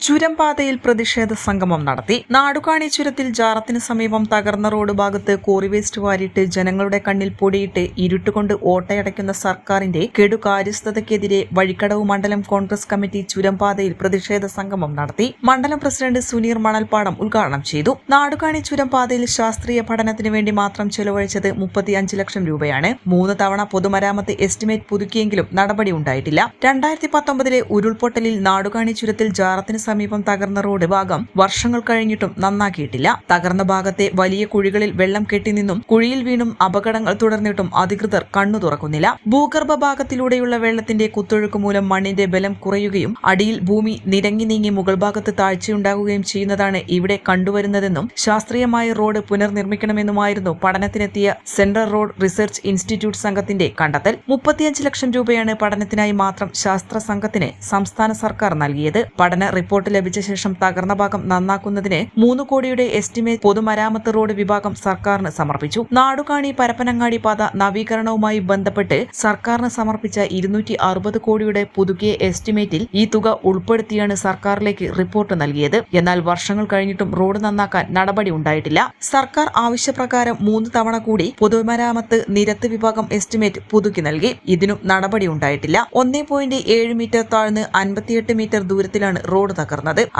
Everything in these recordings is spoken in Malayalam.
ചുരംപാതയിൽ പ്രതിഷേധ സംഗമം നടത്തി. നാടുകാണി ചുരത്തിൽ ജാറത്തിന് സമീപം തകർന്ന റോഡ് ഭാഗത്ത് കോറി വേസ്റ്റ് വാരിയിട്ട് ജനങ്ങളുടെ കണ്ണിൽ പൊടിയിട്ട് ഇരുട്ടുകൊണ്ട് ഓട്ടയടയ്ക്കുന്ന സർക്കാരിന്റെ കെടുകാര്യസ്ഥതയ്ക്കെതിരെ വഴിക്കടവ് മണ്ഡലം കോൺഗ്രസ് കമ്മിറ്റി ചുരംപാതയിൽ പ്രതിഷേധ സംഗമം നടത്തി. മണ്ഡലം പ്രസിഡന്റ് സുനീർ മണൽപ്പാടം ഉദ്ഘാടനം ചെയ്തു. നാടുകാണി ചുരംപാതയിൽ ശാസ്ത്രീയ പഠനത്തിന് വേണ്ടി മാത്രം ചെലവഴിച്ചത് മുപ്പത്തിയഞ്ച് ലക്ഷം രൂപയാണ്. മൂന്ന് തവണ പൊതുമരാമത്ത് എസ്റ്റിമേറ്റ് പുതുക്കിയെങ്കിലും നടപടി ഉണ്ടായിട്ടില്ല. രണ്ടായിരത്തി പത്തൊമ്പതിലെ ഉരുൾപൊട്ടലിൽ നാടുകാണി ചുരത്തിൽ ജാറത്തിന് സമീപം തകർന്ന റോഡ് ഭാഗം വർഷങ്ങൾ കഴിഞ്ഞിട്ടും നന്നാക്കിയിട്ടില്ല. തകർന്ന ഭാഗത്തെ വലിയ കുഴികളിൽ വെള്ളം കെട്ടിനിന്നും കുഴിയിൽ വീണും അപകടങ്ങൾ തുടർന്നിട്ടും അധികൃതർ കണ്ണു തുറക്കുന്നില്ല. ഭൂഗർഭ ഭാഗത്തിലൂടെയുള്ള വെള്ളത്തിന്റെ കുത്തൊഴുക്ക് മൂലം മണ്ണിന്റെ ബലം കുറയുകയും അടിയിൽ ഭൂമി നിരങ്ങി നീങ്ങി മുകൾ ഭാഗത്ത് താഴ്ചയുണ്ടാകുകയും ചെയ്യുന്നതാണ് ഇവിടെ കണ്ടുവരുന്നതെന്നും ശാസ്ത്രീയമായ റോഡ് പുനർനിർമ്മിക്കണമെന്നുമായിരുന്നു പഠനത്തിനെത്തിയ സെൻട്രൽ റോഡ് റിസർച്ച് ഇൻസ്റ്റിറ്റ്യൂട്ട് സംഘത്തിന്റെ കണ്ടെത്തൽ. മുപ്പത്തിയഞ്ച് ലക്ഷം രൂപയാണ് പഠനത്തിനായി മാത്രം ശാസ്ത്ര സംഘത്തിന് സംസ്ഥാന സർക്കാർ നൽകിയത്. പഠന റിപ്പോർട്ട് ലഭിച്ച ശേഷം തകർന്ന ഭാഗം നന്നാക്കുന്നതിന് മൂന്ന് കോടിയുടെ എസ്റ്റിമേറ്റ് പൊതുമരാമത്ത് റോഡ് വിഭാഗം സർക്കാരിന് സമർപ്പിച്ചു. നാടുകാണി പരപ്പനങ്ങാടി പാത നവീകരണവുമായി ബന്ധപ്പെട്ട് സർക്കാരിന് സമർപ്പിച്ച ഇരുന്നൂറ്റി അറുപത് കോടിയുടെ പുതുക്കിയ എസ്റ്റിമേറ്റിൽ ഈ തുക ഉൾപ്പെടുത്തിയാണ് സർക്കാരിലേക്ക് റിപ്പോർട്ട് നൽകിയത്. എന്നാൽ വർഷങ്ങൾ കഴിഞ്ഞിട്ടും റോഡ് നന്നാക്കാൻ നടപടി ഉണ്ടായിട്ടില്ല. സർക്കാർ ആവശ്യപ്രകാരം മൂന്ന് തവണ കൂടി പൊതുമരാമത്ത് നിരത്ത് വിഭാഗം എസ്റ്റിമേറ്റ് പുതുക്കി നൽകി. ഇതിനും നടപടി ഉണ്ടായിട്ടില്ല. ഒന്നേ പോയിന്റ് ഏഴ് മീറ്റർ താഴ്ന്ന് അൻപത്തിയെട്ട് മീറ്റർ ദൂരത്തിലാണ് റോഡ് തകർന്നത്.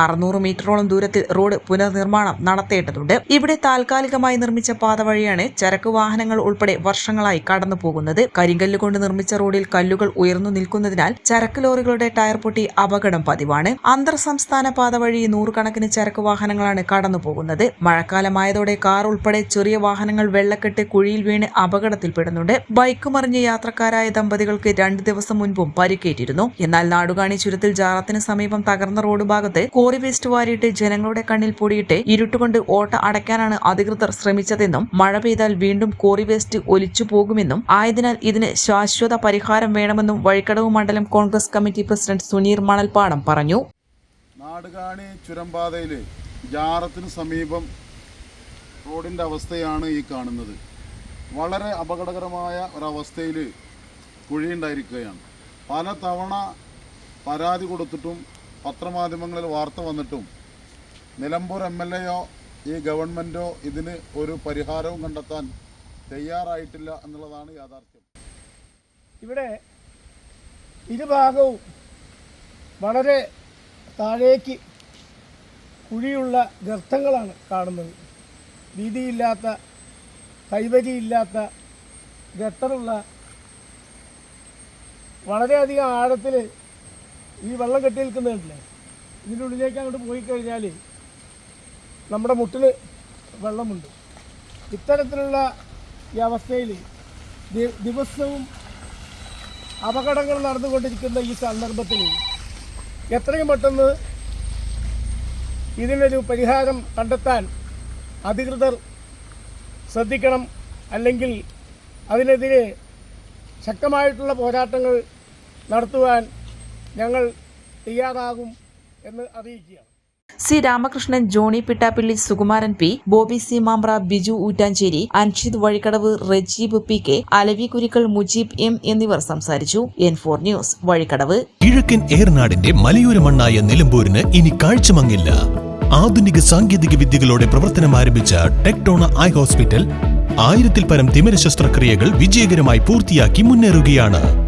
അറുന്നൂറ് മീറ്ററോളം ദൂരത്തിൽ റോഡ് പുനർനിർമ്മാണം നടത്തേണ്ടതുണ്ട്. ഇവിടെ താൽക്കാലികമായി നിർമ്മിച്ച പാത വഴിയാണ് ചരക്ക് വാഹനങ്ങൾ ഉൾപ്പെടെ വർഷങ്ങളായി കടന്നു പോകുന്നത് കരിങ്കല്ല് കൊണ്ട് നിർമ്മിച്ച റോഡിൽ കല്ലുകൾ ഉയർന്നു നിൽക്കുന്നതിനാൽ ചരക്ക് ലോറികളുടെ ടയർ പൊട്ടി അപകടം പതിവാണ്. അന്തർ സംസ്ഥാന പാത വഴി നൂറുകണക്കിന് ചരക്ക് വാഹനങ്ങളാണ് കടന്നു പോകുന്നത് മഴക്കാലമായതോടെ കാർ ഉൾപ്പെടെ ചെറിയ വാഹനങ്ങൾ വെള്ളക്കെട്ട് കുഴിയിൽ വീണ് അപകടത്തിൽപ്പെടുന്നുണ്ട്. ബൈക്ക് മറിഞ്ഞ് യാത്രക്കാരായ ദമ്പതികൾക്ക് രണ്ട് ദിവസം മുൻപും പരിക്കേറ്റിരുന്നു. എന്നാൽ നാടുകാണി ചുരത്തിൽ ജാറത്തിന് സമീപം തകർന്ന റോഡ് ഭാഗത്ത് കോറി വേസ്റ്റ് വാരിയിട്ട് ജനങ്ങളുടെ കണ്ണിൽ പൊടിയിട്ട് ഇരുട്ടുകൊണ്ട് ഓട്ട അടയ്ക്കാനാണ് അധികൃതർ ശ്രമിച്ചതെന്നും മഴ പെയ്താൽ വീണ്ടും കോറി വേസ്റ്റ് ഒലിച്ചു പോകുമെന്നും ആയതിനാൽ ഇതിന് ശാശ്വത പരിഹാരം വേണമെന്നും വഴിക്കടവ് മണ്ഡലം Congress committee president Suneer Manalpadam പറഞ്ഞു. ജാറത്തിന് സമീപം റോഡിന്റെ അവസ്ഥയാണ് ഈ കാണുന്നത്. വളരെ അപകടകരമായ ഒരവസ്ഥയിൽ കുഴിയുണ്ടായിരിക്കുകയാണ്. പല തവണ പരാതി കൊടുത്തിട്ടും പത്രമാധ്യമങ്ങളിൽ വാർത്ത വന്നിട്ടും നിലമ്പൂർ എം എൽ എയോ ഈ ഗവൺമെന്റോ ഇതിന് ഒരു പരിഹാരവും കണ്ടെത്താൻ തയ്യാറായിട്ടില്ല എന്നുള്ളതാണ് യാഥാർത്ഥ്യം. ഇവിടെ ഇരുഭാഗവും വളരെ താഴേക്ക് കുഴിയുള്ള ഗർത്തങ്ങളാണ് കാണുന്നത്. വീതിയില്ലാത്ത കൈവരിയില്ലാത്ത ഗട്ടറുള്ള വളരെയധികം ആഴത്തിൽ ഈ വെള്ളം കെട്ടി നിൽക്കുന്നുണ്ടല്ലേ ഇതിന്റെ ഉള്ളിലേക്ക് അങ്ങോട്ട് പോയി കഴിഞ്ഞാൽ നമ്മുടെ മുട്ടിൽ വെള്ളമുണ്ട്. ഇത്തരത്തിലുള്ള ഈ അവസ്ഥയിൽ ദിവസവും അപകടങ്ങൾ നടന്നുകൊണ്ടിരിക്കുന്ന ഈ സന്ദർഭത്തിൽ എത്രയും പെട്ടെന്ന് ഇതിനൊരു പരിഹാരം കണ്ടെത്താൻ അധികൃതർ ശ്രദ്ധിക്കണം. അല്ലെങ്കിൽ അതിനെതിരെ ശക്തമായിട്ടുള്ള പോരാട്ടങ്ങൾ നടത്തുവാൻ ഞങ്ങൾ തയ്യാറാകും എന്ന് അറിയിക്കുക C Ramakrishnan Johnny Pittappilly Sukumaran P Bobby C Mampra Biju Oottancheri Anshid Vazhikkadavu Rajeeb P K Alavi Kurikkal Mujeeb M എന്നിവർ സംസാരിച്ചു. N four news Vazhikkadavu. കിഴക്കൻ ഏർനാടിന്റെ മലയോര മണ്ണായ നിലമ്പൂരിന് ഇനി കാഴ്ചമങ്ങില്ല. ആധുനിക സാങ്കേതിക വിദ്യകളോടെ പ്രവർത്തനം ആരംഭിച്ച ടെക്ടോണ ഐ ഹോസ്പിറ്റൽ ആയിരത്തിൽ പരം തിമിര ശസ്ത്രക്രിയകൾ വിജയകരമായി പൂർത്തിയാക്കി മുന്നേറുകയാണ്.